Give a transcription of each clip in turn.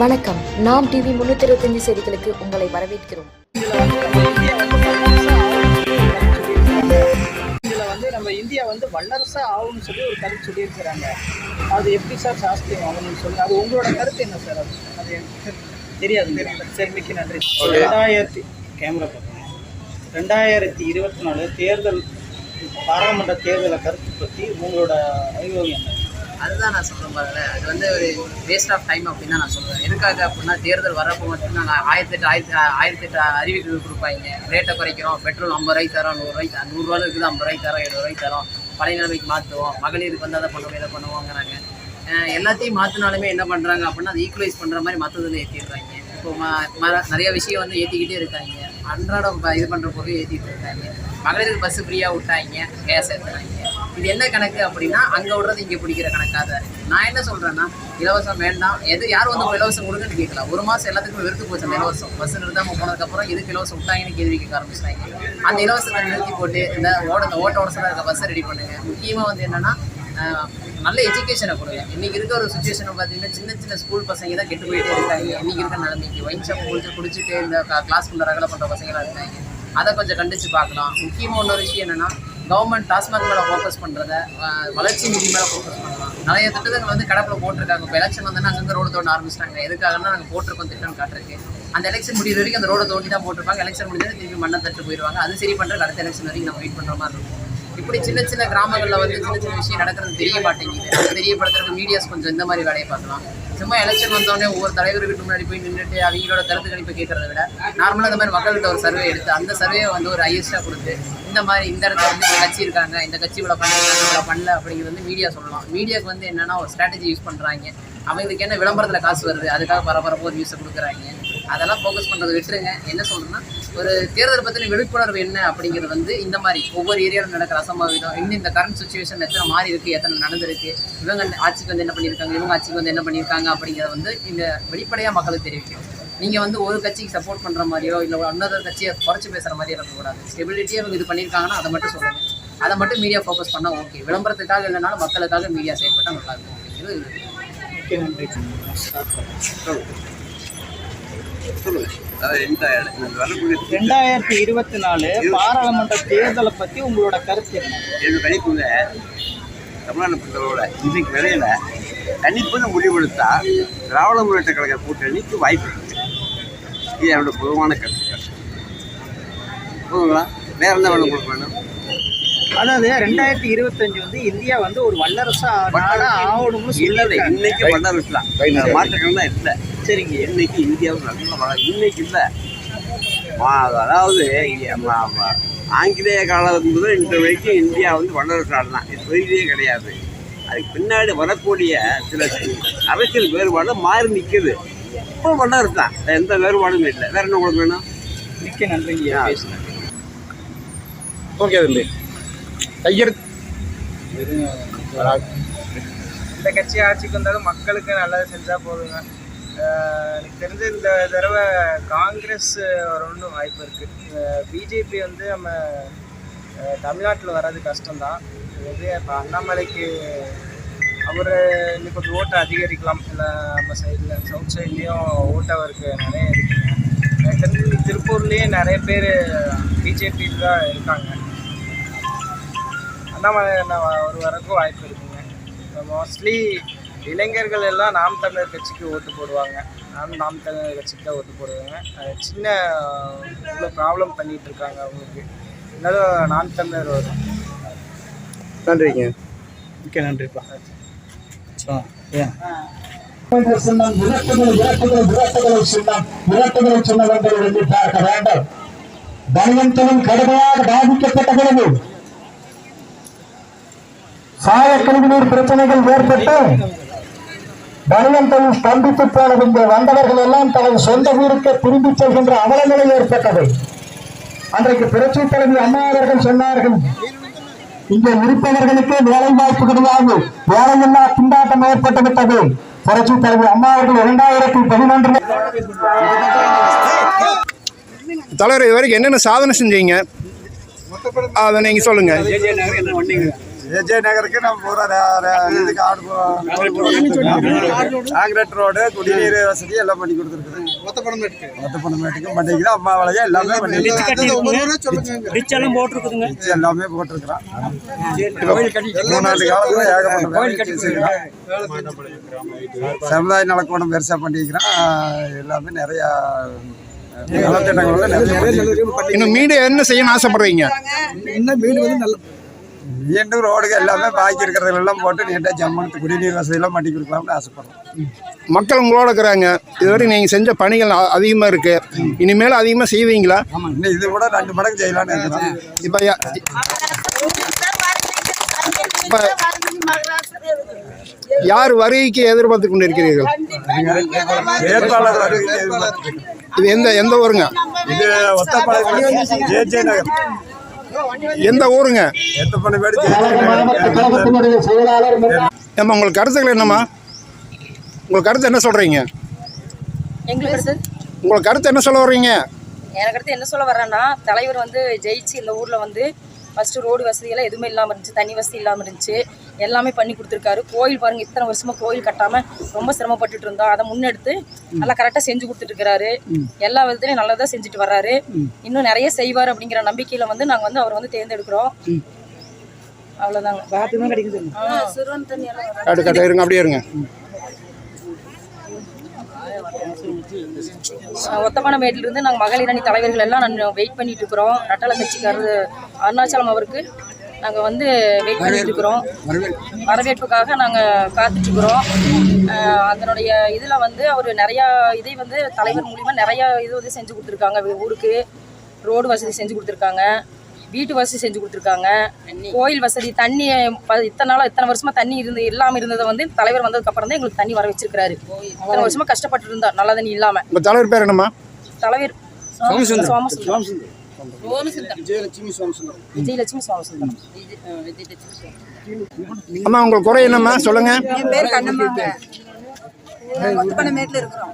வணக்கம். நாம் டிவி முன்னூத்தி இருபத்தஞ்சு செய்திகளுக்கு உங்களை வரவேற்கிறோம். இதுல வந்து நம்ம இந்தியா வந்து வல்லரசா ஆகும்னு சொல்லி ஒரு கருத்து சொல்லியிருக்கிறாங்க. அது எப்படி சார் சாஸ்திரம் ஆகணும்னு சொல்லி? அது உங்களோட கருத்து என்ன சார்? அது அது எனக்கு தெரியாது. தெரியல சரி மிக்க நன்றி. ரெண்டாயிரத்தி கேமரா பார்க்கணும். ரெண்டாயிரத்தி இருபத்தி நாலு தேர்தல் பாராளுமன்ற தேர்தலை கருத்து பற்றி உங்களோட ஐயோகம் என்ன? அதுதான் நான் சொல்கிறேன் பாருங்களேன். அது வந்து ஒரு வேஸ்ட் ஆஃப் டைம் அப்படின்னு தான் நான் சொல்கிறேன் எதுக்காக அப்படின்னா தேர்தல் வரப்போ மட்டும் நாங்கள் ஆயிரத்தெட்டு ஆயிரத்தி ஆயிரத்தெட்டு அறிவிப்பு கொடுப்பாங்க. ரேட்டை குறைக்கிறோம். பெட்ரோல் ஐம்பது ரூபாய்க்கு தரோம் நூறுரூவாய்க்கு நூறுரூவா இருக்குது ஐம்பது ரூபாய்க்கு தரோம் எழுபது ரூபாய்க்கு தரோம் பழைய நிலைமைக்கு மாற்றுவோம் மகளிருக்கு வந்து அதை பண்ணுவோம் இதை பண்ணுவோங்கிறாங்க. எல்லாத்தையும் மாற்றினாலுமே என்ன பண்ணுறாங்க அப்படின்னா அதை ஈக்குவலைஸ் பண்ணுற மாதிரி மற்றதில் ஏற்றிடுறாங்க இப்போ ம நிறைய விஷயம் வந்து ஏற்றிக்கிட்டே இருக்காங்க. அன்றாடம் இது பண்ணுற பொருள் ஏற்றிட்டு இருக்காங்க. மகளிருக்கு பஸ் ஃப்ரீயாக விட்டாங்க கேஸ் ஏற்றுறாங்க இது என்ன கணக்கு அப்படின்னா அங்கே விடுறது இங்கே பிடிக்கிற கணக்காக தான் இருக்குது நான் என்ன சொல்கிறேன்னா இலவசம் வேண்டாம். எது யார் வந்து இலவசம் கொடுங்கன்னு கேட்கலாம். ஒரு மாதம் எல்லாத்துக்குமே வெறுத்து போச்சு அந்த இலவசம். பஸ் நிறுத்தாமல் போனதுக்கப்புறம் எதுக்கு இலவசம் விட்டாங்கன்னு கேள்வி கேட்க ஆரம்பிச்சிட்டாங்க. அந்த இலவசத்தை நிறுத்தி போட்டு இந்த ஓட இந்த ஓட்ட ஓடத்தில் இருக்க பஸ்ஸை ரெடி பண்ணுங்க. முக்கியமாக வந்து என்னென்னா நல்ல எஜுகேஷனை கொடுங்க. இன்றைக்கி இருக்க ஒரு சுச்சுவேஷனை பார்த்தீங்கன்னா சின்ன சின்ன ஸ்கூல் பசங்க தான் கெட்டு போயிட்டே இருக்காங்க. இன்றைக்கி இருக்க நிலைமைக்கு ஒயின் ஷாப் குடிச்சு குடிச்சிட்டு இந்த கிளாஸ்க்குள்ள ரகலை பண்ணுற பசங்களாக இருக்காங்க. அதை கொஞ்சம் கண்டித்து பார்க்கலாம். முக்கியமாக இன்னொரு விஷயம் என்னென்னா கவர்மெண்ட் டாஸ்மாக் மேலே ஃபோக்கஸ் பண்ணுறத வளர்ச்சி நிதி மேலே ஃபோக்கஸ் பண்ணலாம் நிறைய திட்டங்கள் வந்து கடப்பில் போட்டிருக்காங்க. இப்போ எலெக்ஷன் வந்தோன்னா அங்கங்கே ரோடு தோண்ட ஆரம்பிச்சிட்டாங்க. எதுக்காகனா நாங்கள் போட்டிருக்கோம் திட்டம் காட்டுறதுக்கு. அந்த எலெக்ஷன் முடிகிற வரைக்கும் அந்த ரோடை தோண்டி தான் போட்டிருப்பாங்க. எலெக்ஷன் முடிஞ்சது திருப்பி மண்ணை தட்டு போயிடுவாங்க. அது சரி பண்ணுறது அடுத்த எலெக்ஷன் வரைக்கும் நம்ம வெயிட் பண்ணுற மாதிரி இருக்கும். இப்படி சின்ன சின்ன கிராமங்களில் வந்து சின்ன சின்ன விஷயம் நடக்கிறது தெரிய மாட்டேங்குது. அதை தெரியப்படுத்துறதுக்கு மீடியாஸ் கொஞ்சம் இந்த மாதிரி வேலையை பார்க்கலாம். சும்மா எலெக்ஷன் வந்தோடனே ஒவ்வொரு தலைவர் வீட்டு முன்னாடி போய் நின்றுட்டு அவங்களோட கருத்து கணிப்பு கேட்கறத விட நார்மலாக இந்த மாதிரி மக்கள்கிட்ட ஒரு சர்வே எடுத்து அந்த சர்வே வந்து ஒரு ஹையஸ்டாக கொடுத்து இந்த மாதிரி இந்த இடத்துல வந்து இந்த கட்சி இருக்காங்க இந்த கட்சி இவ்வளோ பண்ணிருக்காங்க இவ்வளோ பண்ணல அப்படிங்கிறது வந்து மீடியா சொல்லலாம். மீடியாவுக்கு வந்து என்னென்னா ஒரு ஸ்ட்ராட்டஜி யூஸ் பண்ணுறாங்க அவங்களுக்கு என்ன விளம்பரத்தில் காசு வருது அதுக்காக பரபரப்பு ஒரு நியூஸை கொடுக்குறாங்க. அதெல்லாம் ஃபோக்கஸ் பண்ணுறது விட்டுருங்க. என்ன சொல்கிறேன்னா ஒரு தேர்தல் பற்றின விழிப்புணர்வு என்ன அப்படிங்கிறது வந்து இந்த மாதிரி ஒவ்வொரு ஏரியாவில் நடக்கிற அசம்பாவிதம் இன்னும் இந்த கரண்ட் சுச்சுவேஷன் எத்தனை மாறி இருக்குது எத்தனை நடந்திருக்கு இவங்க ஆட்சிக்கு வந்து என்ன பண்ணியிருக்காங்க இவங்க ஆட்சிக்கு வந்து என்ன பண்ணியிருக்காங்க அப்படிங்கிறத வந்து இந்த வெளிப்படையாக மக்களுக்கு தெரிவிக்கும் நீங்கள் வந்து ஒரு கட்சிக்கு சப்போர்ட் பண்ணுற மாதிரியோ இல்லை இன்னொரு கட்சியை குறைச்சி பேசுகிற மாதிரியோ இருக்கக்கூடாது ஸ்டெபிலிட்டியாக இவங்க இது பண்ணியிருக்காங்கன்னா அதை மட்டும் சொல்லுங்கள் அதை மட்டும் மீடியா ஃபோக்கஸ் பண்ணால் ஓகே விளம்பரத்துக்காக இல்லைனாலும் மக்களுக்காக மீடியா செயல்பட்டால் நல்லா இருக்கும் அப்படிங்கிறது ரெண்டாயிரத்தி இருபத்தி நாலு பாராளுமன்ற தேர்தலை பற்றி உங்களோட கருத்து என்ன? எங்கள் கணிப்புங்க தமிழ்நாடு பொறுத்தளவோட இன்றைக்கு விலையில கணிப்புன்னு முடிவெடுத்தா திராவிட முன்னேற்ற கழக கூட்டணிக்கு வாய்ப்பு இருக்கு. இது என்னோட பொதுவான கருத்துக்கள் போதுங்களா வேற என்ன வேணும் உங்களுக்கு வேணும்? அதாவது ரெண்டாயிரத்தி இருபத்தஞ்சு வந்து இந்தியா வந்து ஒரு வல்லரசா ஆகணும்னு இல்லை இன்னைக்கு பண்ண இருக்கலாம் மாற்றங்கள்லாம் இல்லை. சரிங்க. இன்னைக்கு இந்தியாவுக்கு நல்ல வள இன்னைக்கு இல்லை. அதாவது ஆங்கிலேய காலம் முதல் இன்று வரைக்கும் இந்தியா வந்து வல்லரசு நாடு தான். இது பெரியதே கிடையாது. அதுக்கு பின்னாடி வரக்கூடிய சில அரசியல் வேறுபாடு மாறி நிற்குது இப்போ வல்லரசு தான் எந்த வேறுபாடும் இல்லை. வேற என்ன உங்களுக்கு வேணும்? மிக்க நன்றிங்க. ஓகே தம்பி. கையெழுத்து இந்த கட்சி ஆட்சிக்கு வந்தாலும் மக்களுக்கு நல்லது செஞ்சா போதுங்க. எனக்கு தெரிஞ்ச இந்த தடவை காங்கிரஸ் வரணும்னு வாய்ப்பு இருக்கு. பிஜேபி வந்து நம்ம தமிழ்நாட்டில் வர்றது கஷ்டம்தான். இது வந்து இப்போ அண்ணாமலைக்கு அவர் இன்னும் கொஞ்சம் ஓட்டை அதிகரிக்கலாம். இல்லை நம்ம சைடில் சவுத் சைட்லேயும் ஓட்டு அவருக்கு நிறைய இருக்குங்க எனக்கு தெரிஞ்சு திருப்பூர்லேயே நிறைய பேர் பிஜேபியில் தான் இருக்காங்க. அண்ணாமலை நான் ஒரு வரக்கும் வாய்ப்பு இருக்குங்க. மோஸ்ட்லி இளைஞர்கள் எல்லாம் நாம் தமிழர் கட்சிக்கு ஓட்டு போடுவாங்க. நாம் நாம் தமிழர் கட்சிக்கு தான் ஓட்டு போடுவாங்க. அது சின்ன இவ்வளோ ப்ராப்ளம் பண்ணிட்டு இருக்காங்க அவங்களுக்கு. இருந்தாலும் நாம் தமிழர் வரும். நன்றிங்க. மிக்க நன்றிப்பா. ஆ ஏன் பார்க்க வேண்டும் தனியந்தனும் கடுமையாக பாதிக்கப்பட்ட பிறகு பிரச்சனைகள் ஏற்பட்டு தனியந்தனும் ஸ்தம்பித்து போன இந்த வந்தவர்கள் எல்லாம் தனது சொந்த ஊருக்கு திரும்பி செல்கின்ற அவலநிலை ஏற்பட்டது. அன்றைக்கு புரட்சி தலைவி அம்மா அவர்கள் சொன்னார்கள் இங்கே இருப்பவர்களுக்கு வேலை வாய்ப்பு கிடையாது. வேலையில்லா திண்டாட்டம் ஏற்பட்டு விட்டது புரட்சி தலைவர் அம்மா அவர்கள் இரண்டாயிரத்தி பதினொன்று தலைவர் இது வரைக்கும் என்னென்ன சாதனை செஞ்சீங்க? அதை நீங்கள் சொல்லுங்கள் விஜய் நகருக்கு நம்ம இதுக்கு ஆடு காங்கிரீட் ரோடு குடிநீர் வசதி எல்லாம் பண்ணி கொடுத்துருக்குது. ஒத்தப்படமேட்டுக்கு ஒத்தப்பணமேட்டுக்கும் பண்ணிக்கிறோம். அம்மா எல்லாமே போட்டிருக்குதுங்க. வச்சு எல்லாமே போட்டிருக்கிறோம். மூணாண்டு காலத்துல ஏகப்பட்ட வேலை செய்கிறோம். சமுதாய நலக்கூடம் பெருசா பண்ணிக்கிறோம். எல்லாமே நிறைய நலத்திட்டங்களோட நிறைய இன்னும் மீண்டும் என்ன செய்யணும்னு ஆசைப்படுறீங்க? மீண்டும் ரோடுக்கு எல்லாமே பாக்கி இருக்கிறதுல எல்லாம் போட்டு நீட்டாக ஜம்மனுக்கு குடிநீர் வசதி எல்லாம் பண்ணி கொடுக்கலாம்னு ஆசைப்படுறோம். மக்கள் உங்களோட இருக்கிறாங்க. இதுவரை நீங்கள் செஞ்ச பணிகள் அதிகமாக இருக்கு. இனிமேல் அதிகமாக செய்வீங்களா? இன்னும் இது கூட ரெண்டு மடங்கு செய்யலாம்னு இருக்கிறோம் இப்போ இப்ப யார் வருகைக்கு எதிர்பார்த்து கொண்டு இருக்கிறீர்கள் வேட்பாளர் இது எந்த எந்த ஊருங்க? இது ஒத்தப்பாளையம் ஜே ஜே நகர். எந்த ஊருங்க? ஏம்மா உங்களுக்கு கருத்துக்கள் என்னம்மா? உங்கள் கருத்து என்ன சொல்கிறீங்க உங்களுக்கு கருத்து என்ன சொல்ல வர்றீங்க? எனக்கு அடுத்து என்ன சொல்ல வர்றேன்னா தலைவர் வந்து ஜெயிச்சு இந்த ஊரில் வந்து ஃபஸ்ட்டு ரோடு வசதியெல்லாம் எதுவுமே இல்லாமல் இருந்துச்சு தண்ணி வசதி இல்லாமல் இருந்துச்சு. எல்லாமே பண்ணி கொடுத்துருக்காரு. கோயில் பாருங்கள் இத்தனை வருஷமாக கோயில் கட்டாமல் ரொம்ப சிரமப்பட்டுட்டு இருந்தோம் அதை முன்னெடுத்து நல்லா கரெக்டாக செஞ்சு கொடுத்துட்டு இருக்கிறாரு எல்லா விதத்துலையும் நல்லதாக செஞ்சுட்டு வர்றாரு. இன்னும் நிறைய செய்வார் அப்படிங்கிற நம்பிக்கையில் வந்து நாங்கள் வந்து அவர் வந்து தேர்ந்தெடுக்கிறோம். அவ்வளோதாங்க அப்படியே இருங்க. ஒத்தப்பானமேட்டிலிருந்து நாங்கள் மகளிர் அணி தலைவர்கள் எல்லாம் நான் வெயிட் பண்ணிட்டு இருக்கிறோம். ரட்டள கட்சிக்காரர் அருணாச்சலம் அவருக்கு. நாங்கள் வந்து வெயிட் பண்ணிட்டு இருக்கிறோம் வரவேற்புக்காக நாங்கள் அஹ் அதனுடைய இதில் வந்து அவர் நிறையா இதை வந்து தலைவர் மூலிமா நிறையா இது வந்து செஞ்சு கொடுத்துருக்காங்க. ஊருக்கு ரோடு வசதி செஞ்சு கொடுத்துருக்காங்க. வீட்டு வசதி செஞ்சு கொடுத்துருக்காங்க. கோயில் வசதி தண்ணி ப- இத்தனை நாளாக இத்தனை வருஷமா தண்ணி இருந்து இல்லாமல் இருந்ததை வந்து தலைவர் வந்ததுக்கு அப்புறம் தான் எங்களுக்கு தண்ணி வர வச்சிருக்காரு இத்தனை வருஷமா கஷ்டப்பட்டு இருந்தோம் நல்ல தண்ணி இல்லாமல் தலைவர் பேர் என்னம்மா? தலைவர் சோமசுந்தரம். விஜயலட்சுமி சோமசுந்தரம் அம்மா உங்களுக்கு குறை என்னம்மா? சொல்லுங்கள் என் பேர் கண்ணம்மாங்க. நாங்கள் ஒத்துப்பணமேட்டில் இருக்கிறோம்.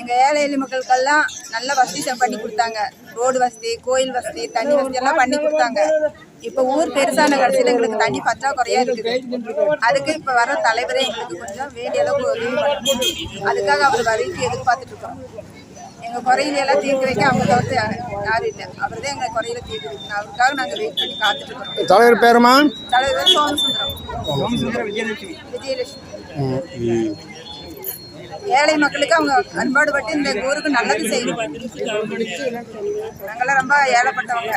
எங்கள் ஏழை எளிய மக்களுக்கெல்லாம் நல்ல வசதி பண்ணி கொடுத்தாங்க. ரோடு வசதி கோயில் வசதி தண்ணி வசதி எல்லாம் பண்ணி கொடுத்தாங்க. இப்போ ஊர் பெருசான கடைசியில் எங்களுக்கு தண்ணி பற்றாக்குறையா இருக்குது. அதுக்கு இப்போ வர தலைவரே எங்களுக்கு கொஞ்சம் வேண்டிய உதவி பண்ணணும் அதுக்காக அவர் வரைக்கும் எதிர்பார்த்துட்டு இருக்கோம். எங்கள் குறையில எல்லாம் தீர்த்து வைக்க அவங்க தவிர்த்து யாரும் இல்லை. அவர் தான் எங்கள் குறையில தீர்த்து வைக்கணும். அவருக்காக நாங்கள் வெயிட் பண்ணி காத்துட்டு இருக்கிறோம் தலைவர் பேருமா தலைவர் சோமசுந்தரம். விஜயலட்சுமி. ஏழை மக்களுக்கு அவங்க அன்பாடு பட்டு இந்த ஊருக்கு நல்லது செய்யணும். நாங்கெல்லாம் ரொம்ப ஏழைப்பட்டவங்க.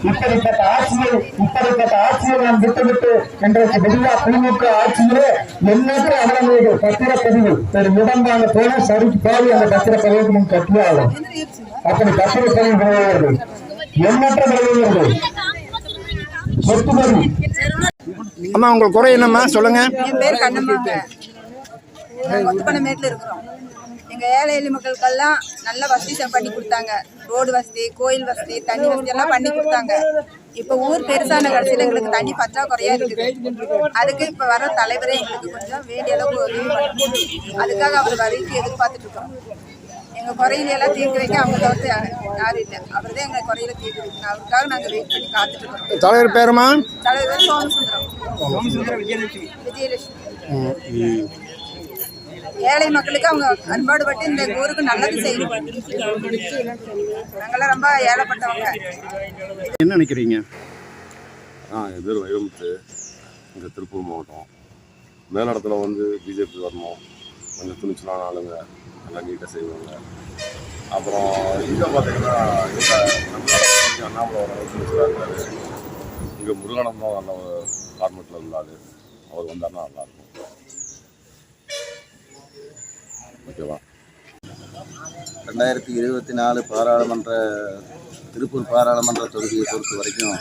இப்படிப்பட்ட ஆட்சியை இப்படிப்பட்ட ஆட்சியை நாம் விட்டுவிட்டு இன்றைக்கு விடியா திமுக ஆட்சியிலே அவல மீது பத்திரப்பதிவு ஒரு இடம் வாங்க போனா சரிக்கு போய் அந்த பத்திரப்பதிவுக்கு முன் கட்டியாகும் அப்படி பத்திரப்பதிவு கிடையாது எண்ணற்ற கிடையாது சொத்து வரி அம்மா உங்களுக்கு குறை என்னம்மா? சொல்லுங்கள் என் பேர் நாங்கள் ஒத்துப்பணமேட்டில் இருக்கிறோம். எங்கள் ஏழை எளிய மக்களுக்கெல்லாம் நல்ல வசதி செ- பண்ணி கொடுத்தாங்க. ரோடு வசதி கோயில் வசதி தண்ணி வசதி எல்லாம் பண்ணி கொடுத்தாங்க. இப்போ ஊர் பெருசான கடைசியில் எங்களுக்கு தண்ணி பற்றாக்குறையா இருக்குது. அதுக்கு இப்போ வர தலைவரே எங்களுக்கு கொஞ்சம் வேண்டிய அளவுக்கு உதவி பண்ணணும் அதுக்காக அவர் வரைக்கும் எதிர்பார்த்துட்டு இருக்கோம் எங்கள் குறையில எல்லாம் தீர்த்து வைக்க அவங்க தவிர்த்து யாரும் இல்லை. அவர் தான் எங்கள் குறையில தீர்த்து வைக்கணும். அவருக்காக நாங்கள் வெயிட் பண்ணி காத்துட்டு இருக்கிறோம் தலைவர் பேருமா? தலைவர் சோமசுந்தரம். விஜயலட்சுமி. ஏழை மக்களுக்கு அவங்க அன்பாடு பட்டு இந்த ஊருக்கு நல்லது செய்யணும் நாங்கெல்லாம் ரொம்ப ஏழைப்பட்டவங்க. என்ன நினைக்கிறீங்க? ஆ என் பேர் வைரமுத்து. இங்கே திருப்பூர் மாவட்டம். மேலிடத்துல வந்து பிஜேபி வரணும். கொஞ்சம் துணிச்சலான ஆளுங்க. நல்லா நீட்டாக செய்வாங்க. அப்புறம் இங்கே பார்த்தீங்கன்னா இங்கே அண்ணாமலை இருக்காரு. இங்கே முருகானந்தம் நல்ல ஃபார்மெட்டில் இருந்தார். அவர் வந்தாருன்னா நல்லாயிருக்கும் ஓகேவா? ரெண்டாயிரத்தி இருபத்தி நாலு பாராளுமன்ற திருப்பூர் பாராளுமன்ற தொகுதியை பொறுத்த வரைக்கும்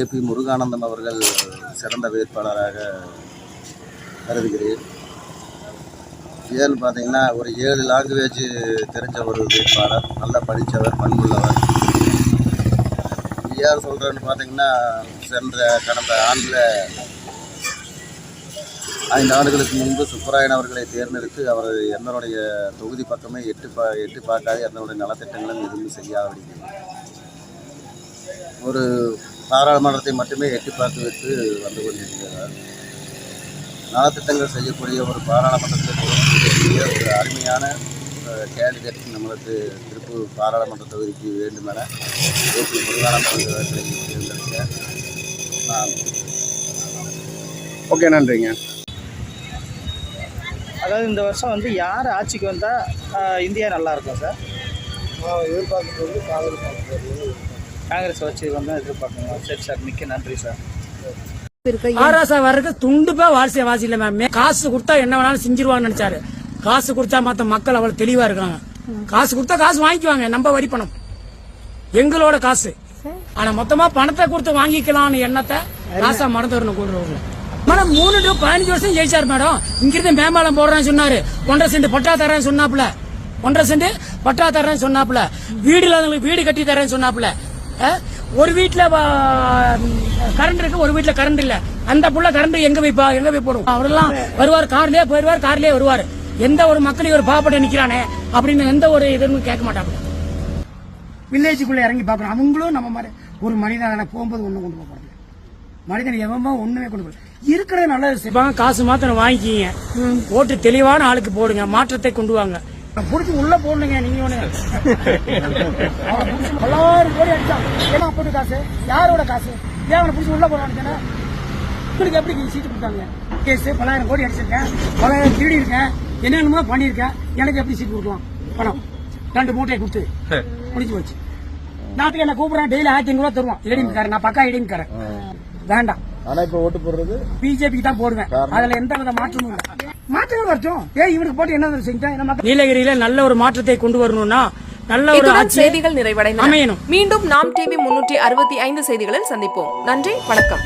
ஏபி முருகானந்தம் அவர்கள் சிறந்த வேட்பாளராக கருதுகிறேன். ஏன்னு பார்த்தீங்கன்னா ஒரு ஏழு லாங்குவேஜ் தெரிஞ்ச ஒரு வேட்பாளர் நல்லா படித்தவர் பண்புள்ளவர். யார் சொல்கிறேன்னு பார்த்தீங்கன்னா சென்ற கடந்த ஆண்டில் ஐந்து ஆண்டுகளுக்கு முன்பு சுப்பராயன் அவர்களை தேர்ந்தெடுத்து அவர் என்னுடைய தொகுதி பக்கமே எட்டு பா எட்டு பார்க்காது என்னுடைய நலத்திட்டங்களும் எதுவும் செய்யாதபடி ஒரு பாராளுமன்றத்தை மட்டுமே எட்டி வைத்து வந்து கொண்டிருக்கிறார். நலத்திட்டங்கள் செய்யக்கூடிய ஒரு பாராளுமன்றத்தை செய்யக்கூடிய ஒரு அருமையான கேண்டிடேட் நம்மளுக்கு திருப்பூர் பாராளுமன்ற தொகுதிக்கு வேண்டுமென ஏபி முருகானந்தம் தேர்ந்தெடுக்க நான் ஓகே நன்றிங்க. அதாவது இந்த வருஷம் வந்து யார் ஆட்சிக்கு வந்தால் இந்தியா நல்லா இருக்கும் சார்? எதிர்பார்க்கறது காதல் காங்கிரஸ் வச்சு வந்தால் எதிர்பார்க்கணும். சரி சார் மிக்க நன்றி சார். ஆராசா வர்றதுக்கு துண்டுப்பா வாரிசை வாசி இல்ல மேம் காசு கொடுத்தா என்ன வேணாலும் செஞ்சிருவான்னு நினைச்சாரு. காசு கொடுத்தா மத்த மக்கள் அவ்வளவு தெளிவா இருக்காங்க. காசு கொடுத்தா காசு வாங்கிக்குவாங்க நம்ம வரி பணம். எங்களோட காசு. ஆனா மொத்தமா பணத்தை கொடுத்து வாங்கிக்கலாம்னு எண்ணத்தை ராசா மறந்து வரணும் கூட மேடம் மூணு டு பதினஞ்சு வருஷம் ஜெயிச்சார் மேடம். இங்கிருந்து மேம்பாலம் போடுறேன்னு சொன்னாரு. ஒன்றரை சென்ட் பட்டா தரேன்னு சொன்னாப்புல. ஒன்றரை சென்ட் பட்டா தரேன்னு சொன்னாப்புல. வீடு இல்லாதவங்களுக்கு வீடு கட்டி தரேன்னு சொன்னாப்புல. ஒரு வீட்டுல கரண்ட் இருக்கு ஒரு வீட்டுல கரண்ட் இல்ல. அந்த புள்ள கரண்ட் எங்க போய் எங்க போய் போடும்? அவரெல்லாம் வருவார் கார்லயே போயிருவார் கார்லயே வருவார். எந்த ஒரு மக்களையும் ஒரு பாப்பட்ட நிக்கிறானே அப்படின்னு எந்த ஒரு இதுன்னு கேட்க மாட்டாங்க வில்லேஜுக்குள்ள இறங்கி பார்க்கணும். அவங்களும் நம்ம மாதிரி ஒரு மனிதனை போகும்போது ஒண்ணு கொண்டு போக மனிதன் எவன் ஒண்ணுமே கொண்டு இருக்கிற நல்லது காசு மாத்திரம் வாங்கிக்கிங்க. ஓட்டு தெளிவான ஆளுக்கு போடுங்க மாற்றத்தை கொண்டு வாங்க. புடிச்சு உள்ள போடணுங்க நீங்க ஒண்ணு. பல்லாயிரம் கோடி அடிச்சான் ஏமா போட்டு காசு? யாரோட காசு? ஏன் அவனை புடிச்சு உள்ள போடுவான்னு உங்களுக்கு எப்படி சீட்டு கொடுத்தாங்க? கேஸ் பல்லாயிரம் கோடி அடிச்சிருக்கேன் பல்லாயிரம் திருடி இருக்கேன் என்னென்னமோ பண்ணியிருக்கேன் எனக்கு எப்படி சீட்டு கொடுக்கலாம்? பணம். ரெண்டு மூட்டையை கொடுத்து. முடிச்சு போச்சு. நாட்டுக்கு என்ன கூப்பிடுறேன் டெய்லி ஆயிரத்தி ஐநூறு ரூபா தருவான். நான் பக்கா இடிமிக்காரன் வேண்டாம். ஆனா இப்ப ஓட்டு போடுறது? பிஜேபிக்கு தான் போடுவேன். அதுல எந்த வித மாற்றமும் இல்லை. மாற்றங்கள் வரட்டும் ஏன் இவருக்கு போட்டு என்ன செஞ்சா என்ன மாத்த- நீலகிரியில நல்ல ஒரு மாற்றத்தை கொண்டு வரணும்னா நல்ல ஒரு செய்திகள் நிறைவடைந்தன. அமையணும். மீண்டும் நாம் டிவி முன்னூற்றி அறுபத்தி ஐந்து செய்திகளில் சந்திப்போம். நன்றி வணக்கம்.